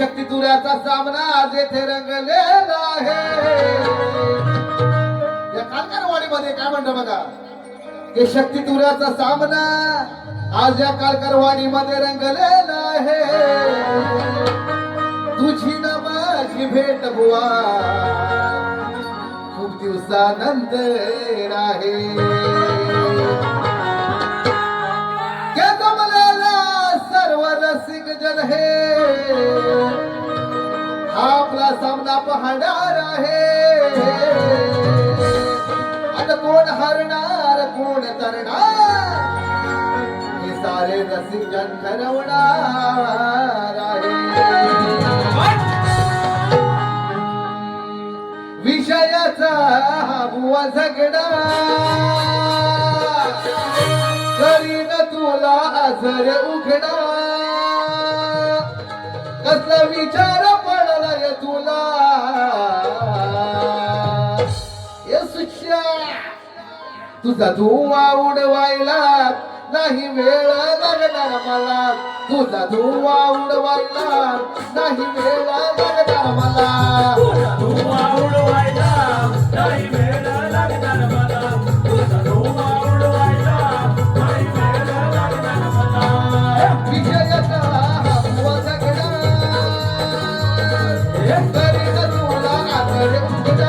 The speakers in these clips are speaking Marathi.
शक्ती तुऱ्याचा सामना आज येथे रंगलेला आहे. या कालकरवाडीमध्ये काय म्हणतो बघा? की शक्ती तुऱ्याचा सामना आज या कालकरवाडीमध्ये रंगलेला आहे. तुझी न माझी भेट बुवा खूप दिवसानंतर आहे. सामना पाहणार आहे. आता कोण हरणार कोण तरणार? हे सारे रसिक जन ठरवणार आहे. विषयाचा हा बुवा झगडा. करीन तुला आजर उघडा. कसला विचार तुझा धुवा उडवायला नाही वेळ लागणार मला. तुझा धुवा उडवायला नाही वेळ लागणार मला. धुवा उडवायला नाही वेळ लागणार मला. तुझा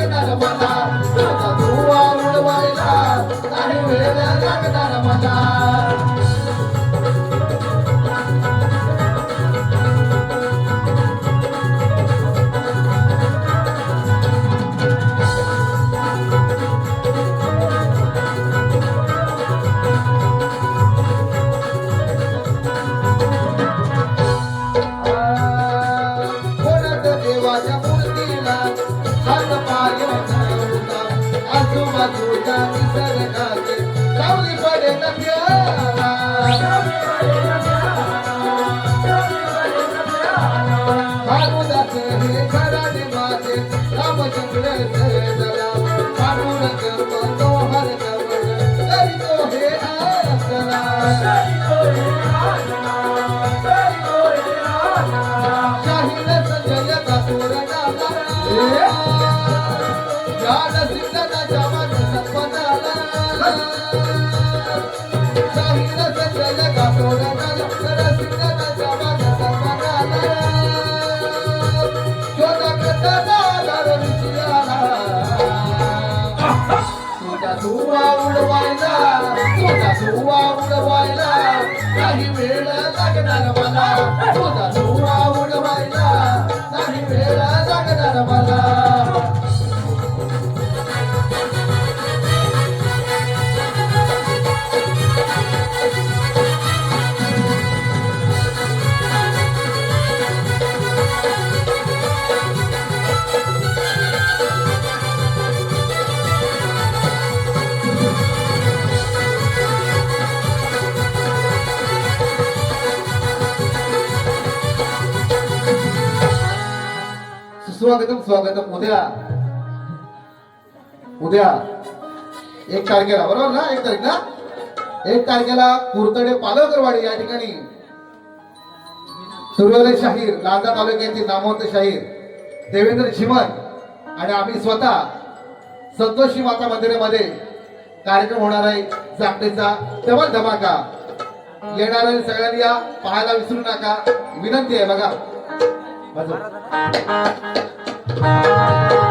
वेळ la धुवा उडवायला काही वेळ लागणार मला तुझा धुवा उडवायला काही वेळ लागणार स्वागतम स्वागतम. उद्या. उद्या. एक तारखेला बरोबर ना? एक तारीख ना? एक तारखेला कुरतडे पालकरवाडी या ठिकाणी. सूर्योदय शाहीर लांजा तालुक्यातील नामवंत शाहीर देवेंद्र चिमन आणि आम्ही स्वतः संतोषी माता मंदिरामध्ये कार्यक्रम होणार आहे जागतेचा. तेव्हा धमाका येणाऱ्या सगळ्यांनी या पाहायला विसरू नका. विनंती आहे बघा. Música